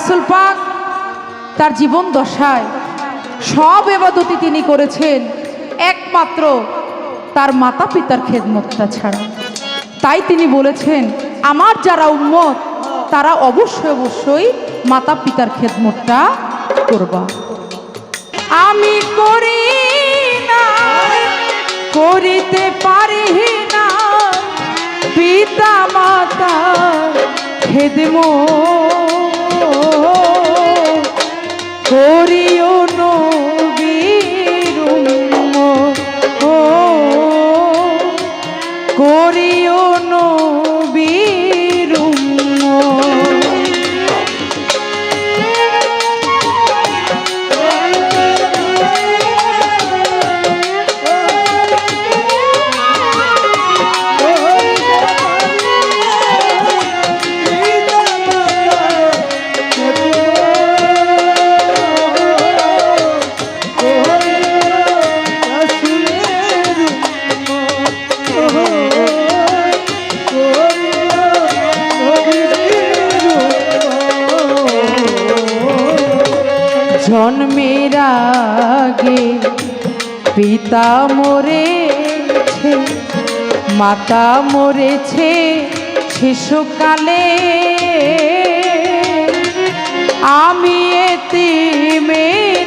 রাসুল পাক তার জীবন দশায় সব এবাদতি তিনি করেছেন, একমাত্র তার মাতা পিতার খেদমতটা ছাড়া। তাই তিনি বলেছেন, আমার যারা উম্মত, তারা অবশ্যই অবশ্যই মাতা পিতার খেদমতটা করবা। আমি করি না করিতে পারি না পিতা মাতা খেদম করিও জন্মের আগে পিতা মরেছে মাতা মরেছে শিশুকালে। আমি এতে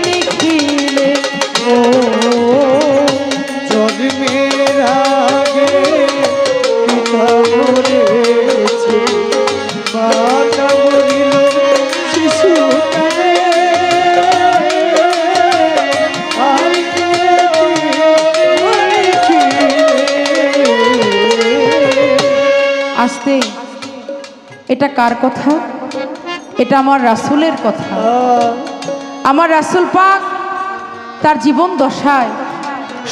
নিখিলে ও আসতে। এটা কার কথা? এটা আমার রাসুলের কথা। আমার রাসুল পাক তার জীবন দশায়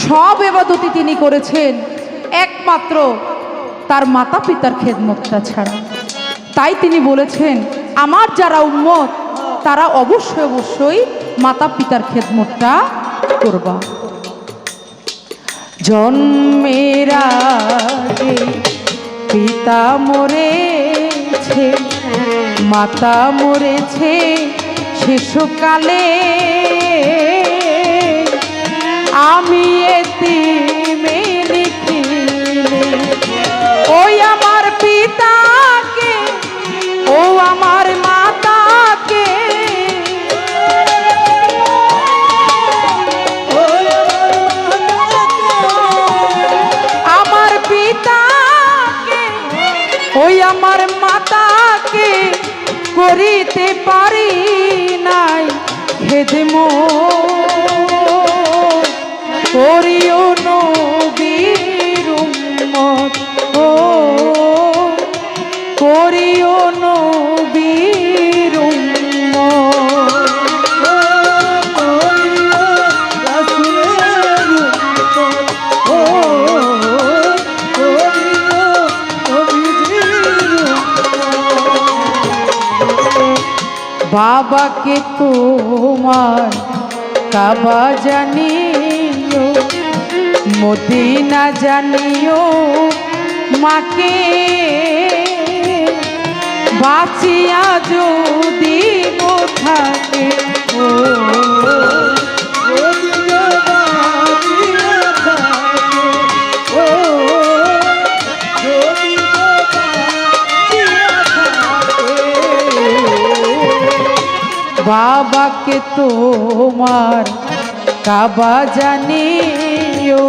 সব এবাদতি তিনি করেছেন, একমাত্র তার মাতা পিতার খেদমতটা ছাড়া। তাই তিনি বলেছেন, আমার যারা উম্মত, তারা অবশ্যই অবশ্যই মাতা পিতার খেদমতটা করবা। জন্মের পিতা মরেছে মাতা মরেছে শিশুকালে। আমি এতে খেদম করিও নবীর উম্মত। ও বাবাকে তোমার। কাবা জানিও মদিনা জানিও মাকে বাঁচিয়া যদি থাকে বাবাকে তোমার কাবা জানিও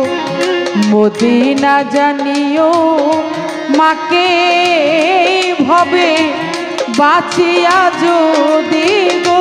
মদিনা জানিও। মাকে ভবে বাঁচিয়া যদি গো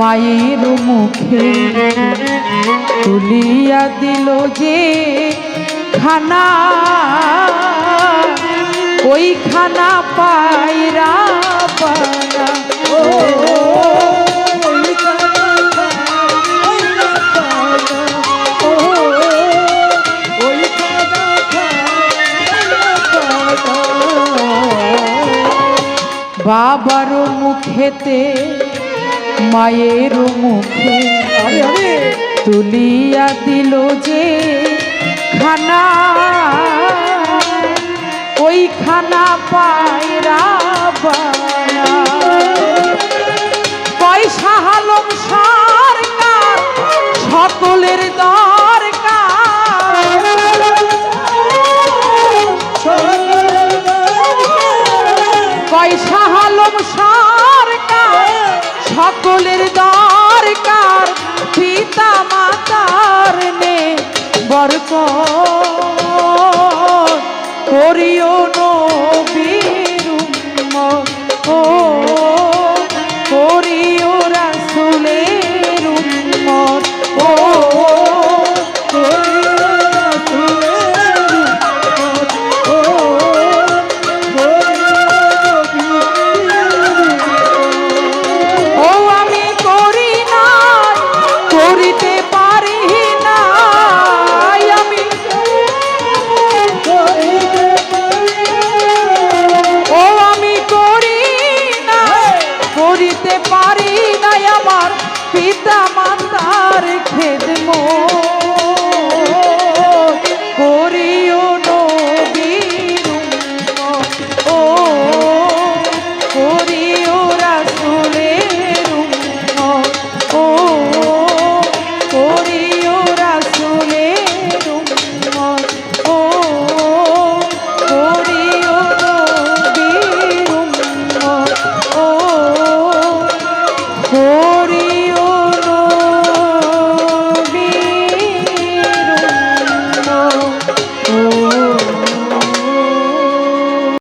মায়ের মুখে তুলিয়া দিল যে খানা ওই খানা পায়রা। বাবার মুখেতে মায়ের মুখে তুলিয়া দিল যে খানা। ওই খানা পায়রা বানা সকলের দরকার পিতা মাতার নে বরক করিও নবীর ও দিতে পারি নাই আমার পিতা মাতার খেদমো